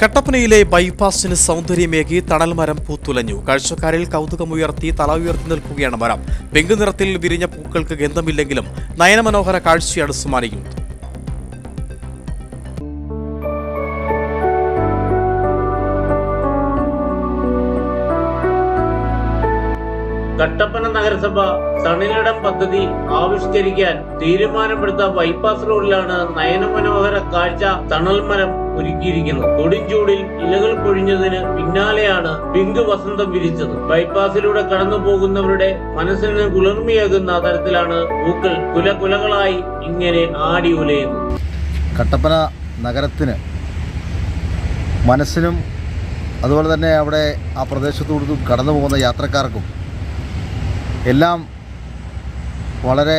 കട്ടപ്പനയിലെ ബൈപ്പാസിന് സൗന്ദര്യമേകി തണൽ മരം പൂത്തുലഞ്ഞു. കാഴ്ചക്കാരിൽ കൗതുകമുയർത്തി തല ഉയർത്തി നിൽക്കുകയാണ് മരം. പിങ്ക് നിറത്തിൽ വിരിഞ്ഞ പൂക്കൾക്ക് ഗന്ധമില്ലെങ്കിലും നയനമനോഹര കാഴ്ചയാണ് സമ്മാനിക്കുന്നത് കട്ടപ്പന നഗരസഭ തണിലിടം പദ്ധതി ആവിഷ്കരിക്കാൻ തീരുമാനമെടുത്ത ബൈപ്പാസ് റോഡിലാണ് നയനമനോഹര കാഴ്ച തണൽ മരം ഒരുക്കിയിരിക്കുന്നത്. കൊടുംചൂടിൽ ഇലകൾ പൊഴിഞ്ഞതിന് പിന്നാലെയാണ് പിങ്ക് വസന്തം വിരിച്ചത്. ബൈപ്പാസിലൂടെ കടന്നു പോകുന്നവരുടെ മനസ്സിന് കുളിർമയേകുന്ന തരത്തിലാണ് പൂക്കൾ കുലകുലകളായി ഇങ്ങനെ ആടി ഉലയുന്നത്. കട്ടപ്പന നഗരത്തിന് മനസ്സിനും അതുപോലെ തന്നെ അവിടെ ആ പ്രദേശത്തോടും കടന്നു പോകുന്ന യാത്രക്കാർക്കും എല്ലാം വളരെ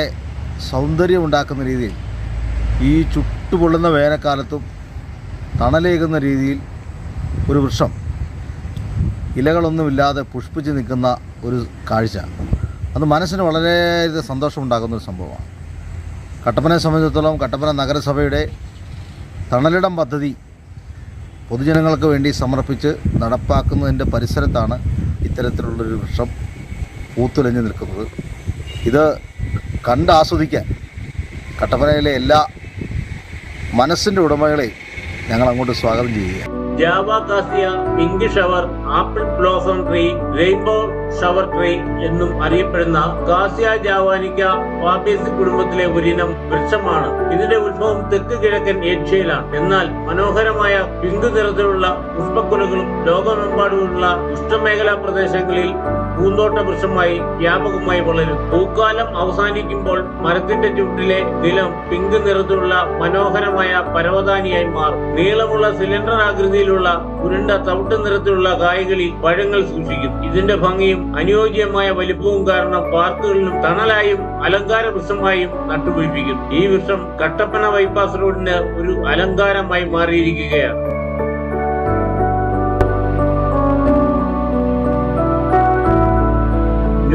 സൗന്ദര്യമുണ്ടാക്കുന്ന രീതിയിൽ ഈ ചുട്ടുപൊള്ളുന്ന വേനൽക്കാലത്തും തണലേകുന്ന രീതിയിൽ ഒരു വൃക്ഷം ഇലകളൊന്നുമില്ലാതെ പുഷ്പിച്ച് നിൽക്കുന്ന ഒരു കാഴ്ച. അത് മനസ്സിന് വളരെ സന്തോഷമുണ്ടാക്കുന്ന ഒരു സംഭവമാണ്. കട്ടപ്പനയെ സംബന്ധിച്ചിടത്തോളം കട്ടപ്പന നഗരസഭയുടെ തണലിടം പദ്ധതി പൊതുജനങ്ങൾക്ക് വേണ്ടി സമർപ്പിച്ച് നടപ്പാക്കുന്നതിന്റെ പരിസരത്താണ് ഇത്തരത്തിലുള്ളൊരു വൃക്ഷം. പൂത്തുലഞ്ഞു നിൽക്കുന്നത്. ഇത് കണ്ടാസ്വദിക്കാൻ കട്ടപ്പനയിലെ എല്ലാ മനസ്സിന്റെ ഉടമകളെ ഞങ്ങൾ അങ്ങോട്ട് സ്വാഗതം ചെയ്യുക Java pink shower apple blossom tree rainbow shower tree എന്നും അറിയപ്പെടുന്ന കാസിയ ജാവാനിക്ക പാപ്പേസി കുടുംബത്തിലെ ഒരിനം വൃക്ഷമാണ്. ഇതിന്റെ ഉത്ഭവം തെക്ക് കിഴക്കൻ ഏഷ്യയിലാണ്. എന്നാൽ മനോഹരമായ പിങ്ക് നിറത്തിലുള്ള പുഷ്പക്കുലകളും ലോകമെമ്പാടുമുള്ള ഉഷ്ണമേഖലാ പ്രദേശങ്ങളിൽ പൂന്തോട്ട വൃക്ഷമായി വ്യാപകമായി വളരും. പൂക്കാലം അവസാനിക്കുമ്പോൾ മരത്തിന്റെ ചുവട്ടിലെ നിലം പിങ്ക് നിറത്തിലുള്ള മനോഹരമായ പരവതാനിയായി മാറും. നീളമുള്ള സിലിണ്ടർ ആകൃതിയിലുള്ള ഉരുണ്ട തവിട്ട് നിറത്തിലുള്ള കായ്കളിൽ പഴങ്ങൾ സൂക്ഷിക്കും. ഇതിന്റെ ഭംഗിയും അനുയോജ്യമായ വലിപ്പവും കാരണം പാർക്കുകളിലും തണലായും അലങ്കാര വൃക്ഷമായും നട്ടുപിടിപ്പിക്കും ഈ വൃക്ഷം കട്ടപ്പന ബൈപ്പാസ് റോഡിന് ഒരു അലങ്കാരമായി മാറിയിരിക്കുകയാണ്.